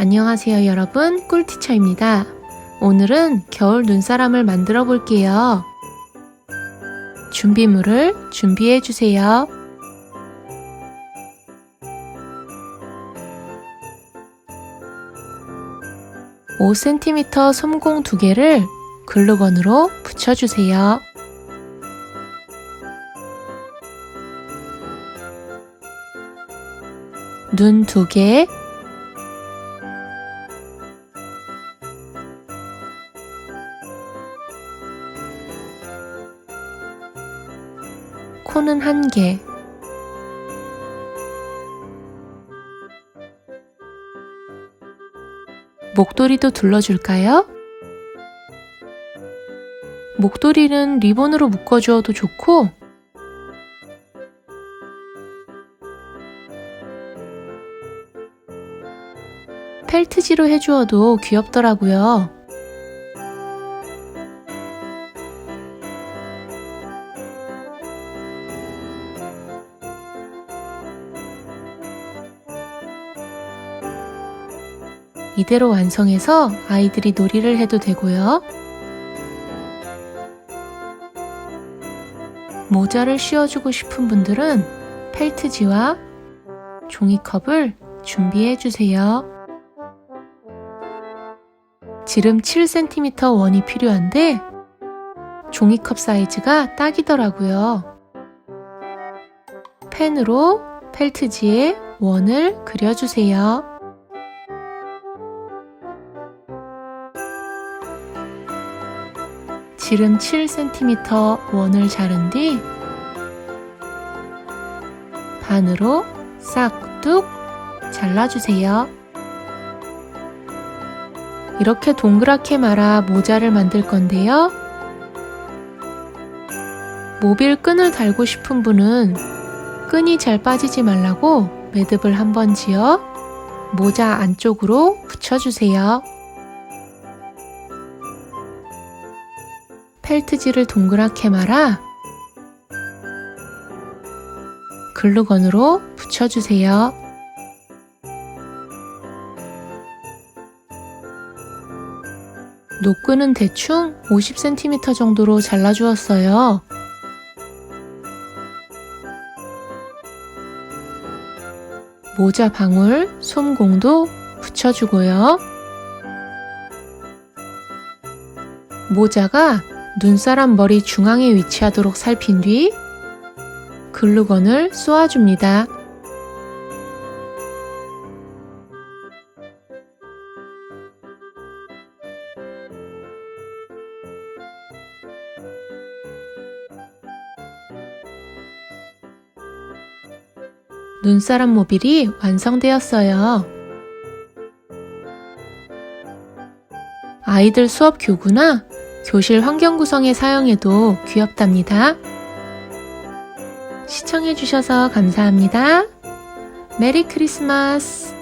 안녕하세요 여러분 꿀티처입니다. 오늘은 겨울 눈사람을 만들어 볼게요. 준비물을 준비해 주세요. (5cm) 솜공 두 개를 글루건으로 붙여주세요. 눈두 개, 코는 한 개. 목도리도 둘러줄까요? 목도리는 리본으로 묶어주어도 좋고, 펠트지로 해주어도 귀엽더라고요. 이대로 완성해서 아이들이 놀이를 해도 되고요. 모자를 씌워주고 싶은 분들은 펠트지와 종이컵을 준비해 주세요. 지름 7cm 원이 필요한데 종이컵 사이즈가 딱이더라고요. 펜으로 펠트지에 원을 그려주세요. 지름 7cm 원을 자른 뒤 반으로 싹둑 잘라주세요. 이렇게 동그랗게 말아 모자를 만들 건데요. 모빌 끈을 달고 싶은 분은 끈이 잘 빠지지 말라고 매듭을 한번 지어 모자 안쪽으로 붙여주세요. 펠트지를 동그랗게 말아 글루건으로 붙여주세요. 노끈은 대충 50cm 정도로 잘라주었어요. 모자 방울, 솜공도 붙여주고요. 모자가 눈사람 머리 중앙에 위치하도록 살핀 뒤 글루건을 쏘아줍니다. 눈사람 모빌이 완성되었어요. 아이들 수업 교구나 교실 환경 구성에 사용해도 귀엽답니다. 시청해주셔서 감사합니다. 메리 크리스마스!